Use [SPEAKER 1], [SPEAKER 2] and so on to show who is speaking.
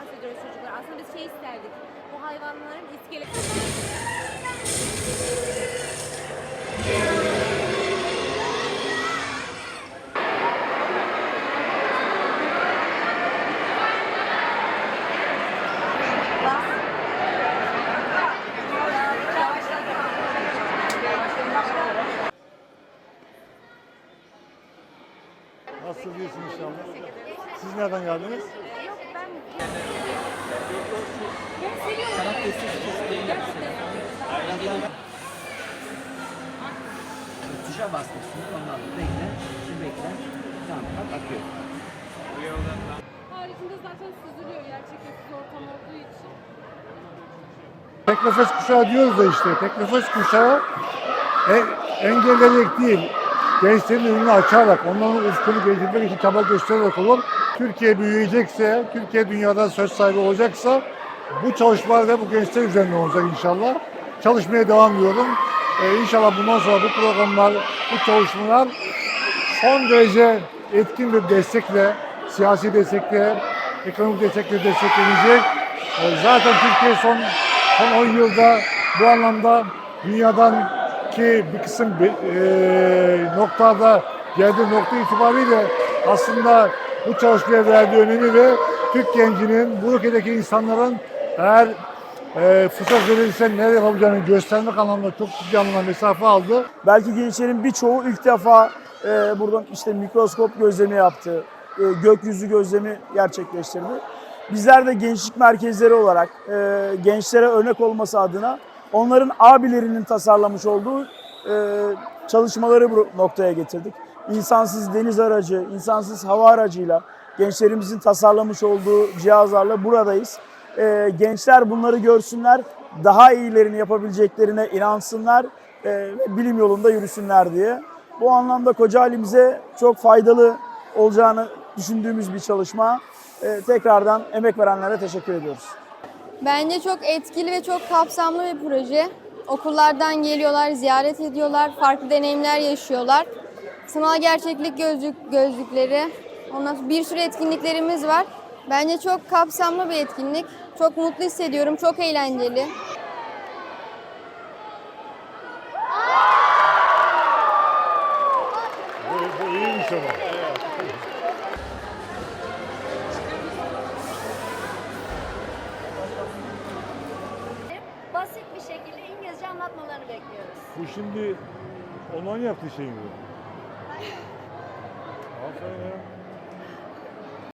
[SPEAKER 1] bahsediyoruz çocuklar. Aslında biz şey isterdik. Bu hayvanların iskelet...
[SPEAKER 2] Nasıl diyorsun inşallah? Siz nereden geldiniz?
[SPEAKER 3] Tuşa basmışsın. Ondan bekle. Şimdi bekle. Tamam bak akıyor.
[SPEAKER 1] Haricinde zaten süzülüyor gerçekten ortam olduğu için.
[SPEAKER 2] Tek nefes kuşağı diyoruz da işte. Tek nefes kuşağı e, engelleyerek değil, gençlerin önünü açarak, onların ufkunu geliştirmek için çaba göstererek olur. Türkiye büyüyecekse, Türkiye dünyada söz sahibi olacaksa bu çalışmalar da bu gençler üzerine olacak inşallah. Çalışmaya devam ediyorum. Ee, inşallah bundan sonra bu programlar, bu çalışmalar son derece etkin bir destekle, siyasi destekle, ekonomik destekle desteklenecek. Ee, Zaten Türkiye son son 10 yılda bu anlamda dünyadan ki bir kısım e, noktada geldiği nokta itibariyle aslında bu çalışmaya verdiği önemi ve Türk gencinin, bu ülkedeki insanların eğer e, fırsat verilirse neler yapabileceğini göstermek anlamında çok ciddi anlamda mesafe aldı.
[SPEAKER 4] Belki gençlerin birçoğu ilk defa e, buradan işte mikroskop gözlemi yaptı, e, gökyüzü gözlemi gerçekleştirdi. Bizler de gençlik merkezleri olarak e, gençlere örnek olması adına onların abilerinin tasarlamış olduğu e, çalışmaları bu noktaya getirdik. İnsansız deniz aracı, insansız hava aracıyla gençlerimizin tasarlamış olduğu cihazlarla buradayız. E, gençler bunları görsünler, daha iyilerini yapabileceklerine inansınlar e, ve bilim yolunda yürüsünler diye. Bu anlamda Kocaeli'mize çok faydalı olacağını düşündüğümüz bir çalışma. E, tekrardan emek verenlere teşekkür ediyoruz.
[SPEAKER 5] Bence çok etkili ve çok kapsamlı bir proje. Okullardan geliyorlar, ziyaret ediyorlar, farklı deneyimler yaşıyorlar. Sanal gerçeklik gözlük gözlükleri. Ondan sonra bir sürü etkinliklerimiz var. Bence çok kapsamlı bir etkinlik. Çok mutlu hissediyorum, çok eğlenceli.
[SPEAKER 2] Bu, bu iyiymiş ama.
[SPEAKER 6] basit bir şekilde İngilizce anlatmalarını bekliyoruz.
[SPEAKER 2] Bu şimdi online yaptığı şey mi bu? also there?